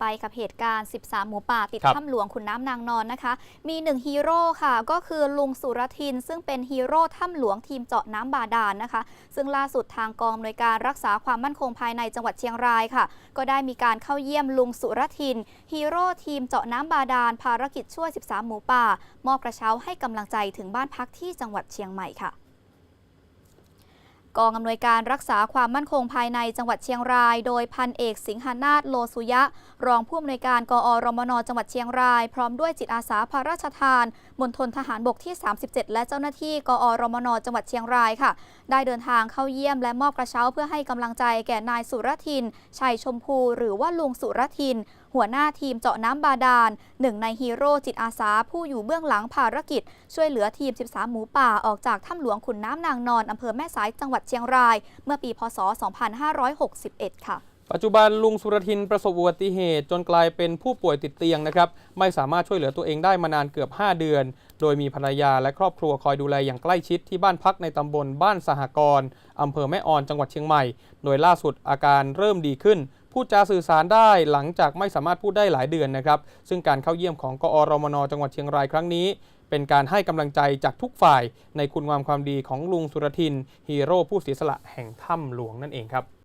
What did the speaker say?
ไปกับเหตุการณ์ 13 หมูป่าติดครับถ้ำหลวงขุนน้ำนางนอนนะคะ มีหนึ่งฮีโร่ค่ะ ก็คือลุงสุรทิน ซึ่งเป็นฮีโร่ถ้ำหลวงทีมเจาะน้ำบาดาลนะคะ ซึ่งล่าสุดทางกองอำนวยการรักษาความมั่นคงภายในจังหวัดเชียงรายค่ะ ก็ได้มีการเข้าเยี่ยมลุงสุรทิน ฮีโร่ทีมเจาะน้ำบาดาลภารกิจช่วย 13 หมูป่า มอบกระเช้าให้กำลังใจถึงบ้านพักที่จังหวัดเชียงใหม่ค่ะ กองอำนวยการรักษาความมั่นคงภายในจังหวัดเชียงราย โดยพันเอกสิงหนาถโลสุยะ รองผู้อำนวยการกอรมนจังหวัดเชียงราย พร้อมด้วยจิตอาสาพระราชทานมณฑลทหารบกที่ 37 และเจ้าหน้าที่กอรมนจังหวัดเชียงรายค่ะ ได้เดินทางเข้าเยี่ยมและมอบกระเช้าเพื่อให้กำลังใจแก่นายสุรทิน ชัยชมพู หรือว่าลุงสุรทิน หัวหน้าทีมเจาะน้ำบาดาลหนึ่งในฮีโร่จิตอาสาผู้อยู่เบื้องหลังภารกิจ ช่วยเหลือทีม 13 หมูป่าออกจากถ้ำหลวงขุนน้ำนางนอนอำเภอแม่สายจังหวัดเชียงราย เมื่อปีพศ 2561 ค่ะปัจจุบันลุงสุรทินประสบอุบัติเหตุจนกลายเป็นผู้ป่วยติดเตียงนะครับ ไม่สามารถช่วยเหลือตัวเองได้มานานเกือบ 5 เดือน โดยมีภรรยาและครอบครัวคอยดูแลอย่างใกล้ชิดที่บ้านพักในตำบลบ้านสหกรณ์อำเภอแม่ออนจังหวัดเชียงใหม่ โดยล่าสุดอาการเริ่มดีขึ้นพูดจาสื่อสารได้หลังจากไม่สามารถพูดได้หลายเดือนนะครับ ซึ่งการเข้าเยี่ยมของกอรมนจังหวัดเชียงรายครั้งนี้ เป็นการให้กำลังใจจากทุกฝ่ายในคุณงามความดีของลุงสุรทิน ฮีโร่ผู้เสียสละแห่งถ้ำหลวงนั่นเองครับ